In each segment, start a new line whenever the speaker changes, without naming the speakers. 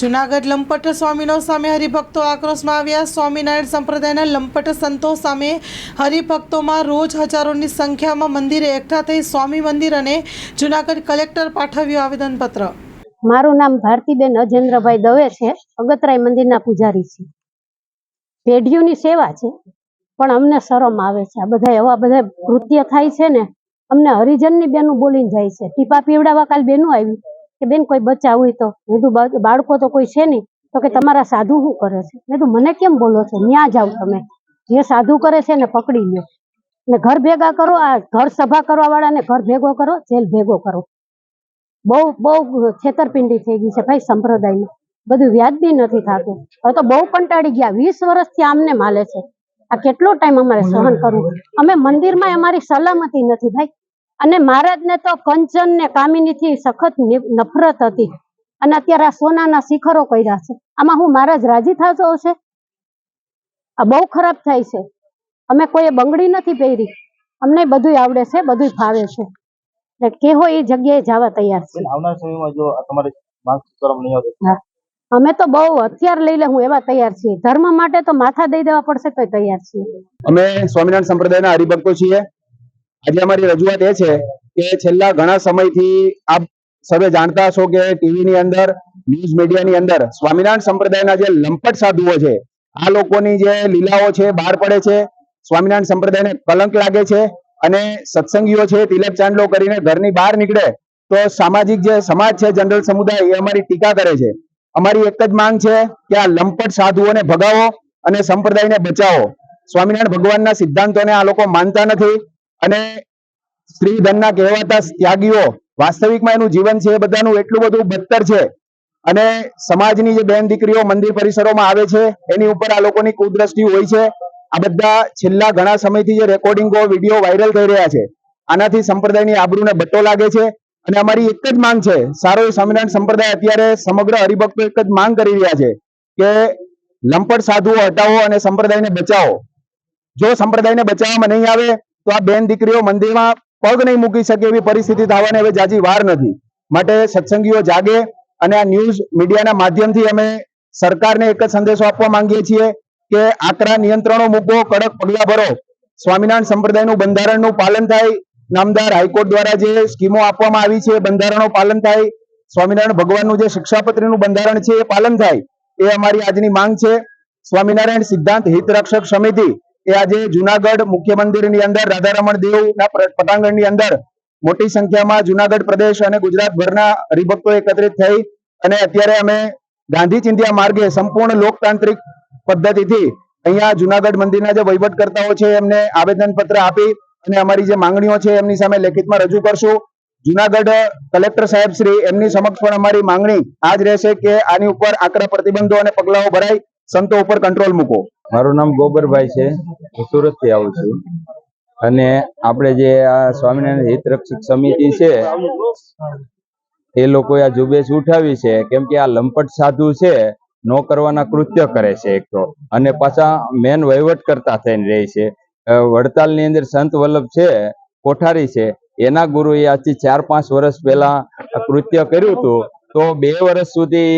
જુનાગઢ લંપટ સ્વામીનો સામે હરિભક્તો આક્રોશમાં આવ્યા. સ્વામિનારાયણ સંપ્રદાયના લંપટ સંતો સામે હરિભક્તોમાં રોજ હજારોની સંખ્યામાં મંદિરે એકઠા થઈ સ્વામી મંદિર અને જુનાગઢ કલેક્ટર પાઠવ્યું આવેદનપત્ર.
મારું નામ ભારતીબેન અજેન્દ્રભાઈ દવે છે. અગતરાય મંદિરના પૂજારી છે. પેઢીઓની સેવા છે. પણ અમને શરમ આવે છે. આ બધા એવા બધા કૃત્ય થાય છે ને, અમને હરિજનની બેનું બોલીને જાય છે. ટીપા પીવડાવવા કાલ બેનું આવી કે બેન કોઈ બચ્ચા હોય તો? મેં બાળકો તો કોઈ છે નહીં. તો કે, તમારા સાધુ શું કરે છે? મેં મને કેમ બોલો છો? ન્યા જાઓ તમે. જે સાધુ કરે છે ને પકડી લો ને ઘર ભેગા કરો, આ ઘર સભા કરવા વાળાને ઘર ભેગો કરો, જેલ ભેગો કરો. બહુ બહુ છેતરપિંડી થઈ ગઈ છે ભાઈ સંપ્રદાયમાં બધું વ્યાજબી નથી થતું. હવે તો બહુ કંટાળી ગયા. વીસ વર્ષથી આમને માલે છે. આ કેટલો ટાઈમ અમારે સહન કરવું? અમે મંદિરમાં અમારી સલામતી નથી ભાઈ. અને મહારાજને તો કંચન ને કામિનીથી સખત નફરત હતી. અને અત્યારે આ સોનાના શિખરો કર્યા છે. આમાં હું મહારાજ રાજી થતો હશે? આ બહુ ખરાબ થાય છે. અમે કોઈ બંગડી નથી પહેરી. અમને બધું આવડે છે બધું ફાવે છે. એટલે કેવો એ જગ્યાએ જવા તૈયાર છે.
આવનાર સમયમાં જો આ માંગ કરવામાં નહીં આવે?
અમે તો બહુ હથિયાર લઈ લે હું એવા તૈયાર છીએ. ધર્મ માટે તો માથા દઈ દેવા પડશે તો તૈયાર છીએ.
અમે સ્વામિનારાયણ સંપ્રદાયના હરિભક્તો છીએ. આજે અમારી રજૂઆત એ છે કે છેલ્લા ઘણા સમયથી આપ સર્વે જાણતા હશો કે ટીવીની અંદર, ન્યૂઝ મીડિયાની અંદર સ્વામિનારાયણ સંપ્રદાયના જે લંપટ સાધુઓ છે, આ લોકોની જે લીલાઓ છે, બહાર પડે છે, સ્વામિનારાયણ સંપ્રદાયને કલંક લાગે છે અને સત્સંગીઓ છે, તિલક ચાંદલો કરીને ઘરની બહાર નીકળે, તો સામાજિક જે સમાજ છે, જનરલ સમુદાય, એ અમારી ટીકા કરે છે. અમારી એક જ માંગ છે કે આ લંપટ સાધુઓને ભગાવો અને સંપ્રદાયને બચાવો. સ્વામિનારાયણ ભગવાનના સિદ્ધાંતોને આ લોકો માનતા નથી. અને સ્ત્રી ધનના કહેવાતા ત્યાગીઓ વાસ્તવિકમાં એનું જીવન છે એ બધાનું એટલું બધું બદતર છે. અને સમાજની જે બેન દીકરીઓ મંદિર પરિસરોમાં આવે છે, એની ઉપર આ લોકોની કુદ્રષ્ટિ હોય છે. આ બધા છેલ્લા ઘણા સમયથી જે રેકોર્ડિંગો, વીડિયો વાયરલ થઈ રહ્યા છે. આનાથી સંપ્રદાયની આબરૂને બટ્ટો લાગે છે. અને અમારી એક જ માંગ છે, સારો સ્વામિનારાયણ સંપ્રદાય અત્યારે સમગ્ર હરિભક્તો એક જ માંગ કરી રહ્યા છે કે લંપટ સાધુઓ હટાવો અને સંપ્રદાયને બચાવો. જો સંપ્રદાયને બચાવવામાં નહીં આવે તો આ બેન દીકરીઓ મંદિરમાં પગ નહીં મૂકી શકે એવી પરિસ્થિતિ થવાની હવે જાજી વાર નથી. માટે સત્સંગીઓ જાગે અને આ ન્યૂઝ મીડિયાના માધ્યમથી અમે સરકારને એક જ સંદેશો આપવા માંગીએ છીએ કે આકરા નિયંત્રણો મૂકો, કડક પગલા ભરો. સ્વામિનારાયણ સંપ્રદાયનું બંધારણનું પાલન થાય. નામદાર હાઈકોર્ટ દ્વારા જે સ્કીમો આપવામાં આવી છે બંધારણો પાલન થાય. સ્વામિનારાયણ ભગવાનનું જે શિક્ષાપત્રીનું બંધારણ છે એ પાલન થાય. એ અમારી આજની માંગ છે. સ્વામિનારાયણ સિદ્ધાંત હિતરક્ષક સમિતિ એ આજે જુનાગઢ મુખ્ય મંદિરની અંદર રાધારમણ દેવના પટાંગણની અંદર મોટી સંખ્યામાં જુનાગઢ પ્રદેશ અને ગુજરાતભરના હરિભક્તો એકત્રિત થઈ અને અત્યારે અમે ગાંધી ચિંધ્યા માર્ગે સંપૂર્ણ લોકતાંત્રિક પદ્ધતિથી અહીંયા જુનાગઢ મંદિરના જે વહીવટકર્તાઓ છે, એમને આવેદનપત્ર આપી અને અમારી જે માંગણીઓ છે, એમની સામે લેખિતમાં રજૂ કરશું. જુનાગઢ કલેક્ટર સાહેબ શ્રી એમની સમક્ષ પણ અમારી માંગણી આ જ રહેશે કે આની ઉપર આકરા પ્રતિબંધો અને પગલાઓ ભરાય. સંતો ઉપર કંટ્રોલ મૂકો.
મારું નામ ગોબરભાઈ છે. હું સુરતથી આવું છું. અને આપણે જે આ સ્વામિનારાયણ હિતરક્ષક સમિતિ છે, એ લોકોએ આ ઝુંબેશ ઉઠાવી છે. કેમ કે આ લંપટ સાધુ છે, નો કરવાના કૃત્ય કરે છે એક તો. અને પાછા મેન વહીવટ કરતા થઈને રહે છે. વડતાલની અંદર સંત વલ્લભ છે, કોઠારી છે. એના ગુરુએ આજથી ચાર પાંચ વર્ષ પહેલા કૃત્ય કર્યું હતું. તો બે વર્ષ સુધી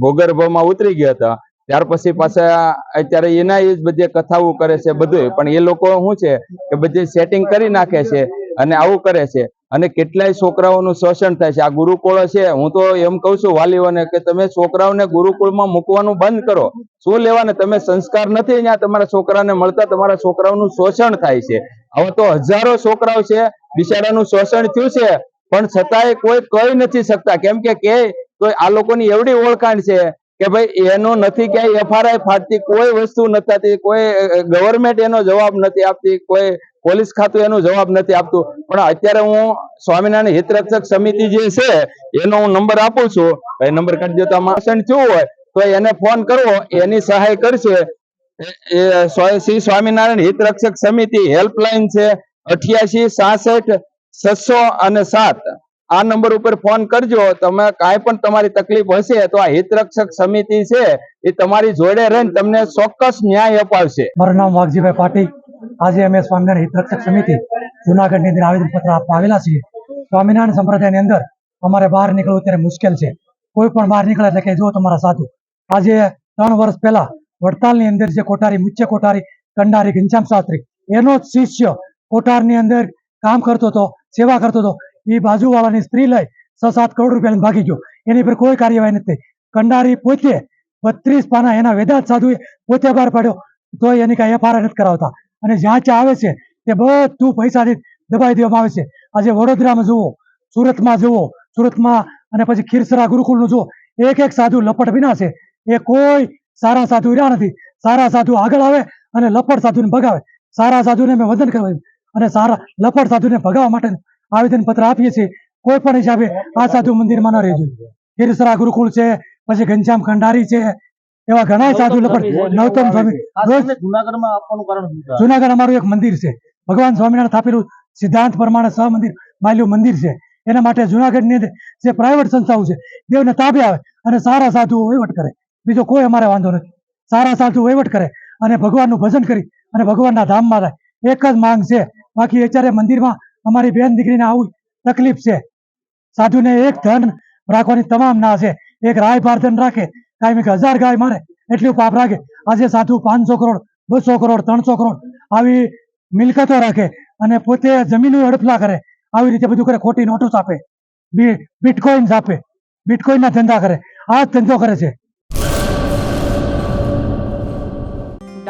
ભૂગર્ભમાં ઉતરી ગયા હતા. ત્યાર પછી પાછા અત્યારે એના એ જ બધી કથાઓ કરે છે બધું પણ એ લોકો શું છે કે બધી સેટિંગ કરી નાખે છે અને આવું કરે છે. અને કેટલાય છોકરાઓનું શોષણ થાય છે. આ ગુરુકુળો છે. હું તો એમ કહું છું વાલીઓને કે તમે છોકરાઓને ગુરુકુળમાં મૂકવાનું બંધ કરો. શું લેવાને? તમે સંસ્કાર નથી અહીંયા તમારા છોકરાને મળતા. તમારા છોકરાઓનું શોષણ થાય છે. હવે તો હજારો છોકરાઓ છે. બિચારાનું શોષણ થયું છે. પણ છતાંય કોઈ કહી નથી શકતા. કેમ કે આ લોકોની એવડી ઓળખાણ છે. કે ભાઈ એનો નથી ક્યાંય એફઆરઆઈ ફાટતી, કોઈ વસ્તુ નથી થતી કોઈ ગવર્મેન્ટ એનો જવાબ નથી આપતી, કોઈ પોલીસ ખાતું એનો જવાબ નથી આપતું. પણ અત્યારે હું સ્વામિનારાયણ હિતરક્ષક સમિતિ જે છે, એનો હું નંબર આપું છું. એ નંબર કાઢી તો અસંટ થયું હોય, તો એને ફોન કરવો, એની સહાય કરશે. એ- શ્રી સ્વામિનારાયણ હિતરક્ષક સમિતિ હેલ્પલાઇન છે અઠ્યાસી, સાસઠ, છસો અને સાત. આ નંબર ઉપર ફોન કરજો. તમે કાંઈ પણ તમારી તકલીફ હશે તો આ હિતરક્ષક સમિતિ છે, એ તમારી જોડે રહીને તમને ચોક્કસ ન્યાય અપાવશે.
મારું નામ વાઘજીભાઈ પાટી આજે અમે સ્વામિનારાયણ હિતરક્ષક સમિતિ જુનાગઢની અંદર આવેદનપત્ર આપવા આવેલા છીએ. સ્વામિનારાયણ સંપ્રદાયની અંદર અમારે બહાર નીકળવું ત્યારે મુશ્કેલ છે. કોઈ પણ બહાર નીકળે એટલે કે જો તમારા સાધુ. આજે ત્રણ વર્ષ પહેલા વડતાલની અંદર જે કોઠારી, મુખ્ય કોઠારી, કંડારી, ઘનશ્યામ શાસ્ત્રી, એનો જ શિષ્ય કોઠારની અંદર કામ કરતો હતો, સેવા કરતો હતો. એ બાજુવાળાની સ્ત્રી લઈ છ સાત કરોડ રૂપિયા ભાગી ગયો. એની પર કોઈ કાર્યવાહી નથી. કંડારી પોતે બત્રીસ પાના એના વેદાંત સાધુએ પોતે બહાર પાડ્યો. તો એની કાંઈ એફઆરઆઈ નથી કરાવતા. અને જ્યાં ત્યાં આવે છે, તે બધું પૈસાથી દબાઈ દેવામાં આવે છે. આજે વડોદરામાં જુઓ, સુરતમાં જુઓ, સુરતમાં અને પછી ખીરસરા ગુરુકુળનું જુઓ. એક એક સાધુ લપટ વિના છે. એ કોઈ સારા સાધુ રહ્યા નથી. સારા સાધુ આગળ આવે અને લપટ સાધુને ભગાવે. સારા સાધુને મેં વંદન કરવા અને સારા લપટ સાધુને ભગાવવા માટે આવેદન પત્ર આપીએ છીએ. કોઈ પણ હિસાબે આ સાધુ મંદિરમાં ન રહેજો. ખીરસરા ગુરુકુળ છે પછી ઘનશ્યામ ખંડારી છે એવા ઘણા સાધુ નવતમ સ્વામી
જુનાગઢમાં આપવાનું કારણ
જુનાગઢ અમારું એક મંદિર છે. ભગવાન સ્વામિનારાયણ સ્થાપેલું સિદ્ધાંત પ્રમાણે સહ મંદિર માલ્યું મંદિર છે. એના માટે જુનાગઢની અંદર જે પ્રાઇવેટ સંસ્થાઓ છે દેવને તાબે આવે અને સારા સાધુઓ વહીવટ કરે. બીજો કોઈ અમારે વાંધો નથી. સારા સાધુ વહીવટ કરે અને ભગવાનનું ભજન કરી અને ભગવાનના ધામમાં જાય. એક જ માંગ છે. બાકી અત્યારે મંદિરમાં અમારી બેન દીકરીને આવું તકલીફ છે. સાધુને એક ધન રાખવાની તમામ ના છે. એક રાય ધન રાખે, કાંઈ હજાર ગાય મારે, એટલું પાપ રાખે. આજે સાધુ પાંચસો કરોડ, બસો કરોડ, ત્રણસો કરોડ આવી મિલકતો રાખે અને પોતે જમીન હડફલા કરે. આવી રીતે બધું કરે, ખોટી નોટો આપે બી બિટકોઇન્સ આપે બિટકોઇનના ધંધા કરે. આ જ ધંધો કરે છે.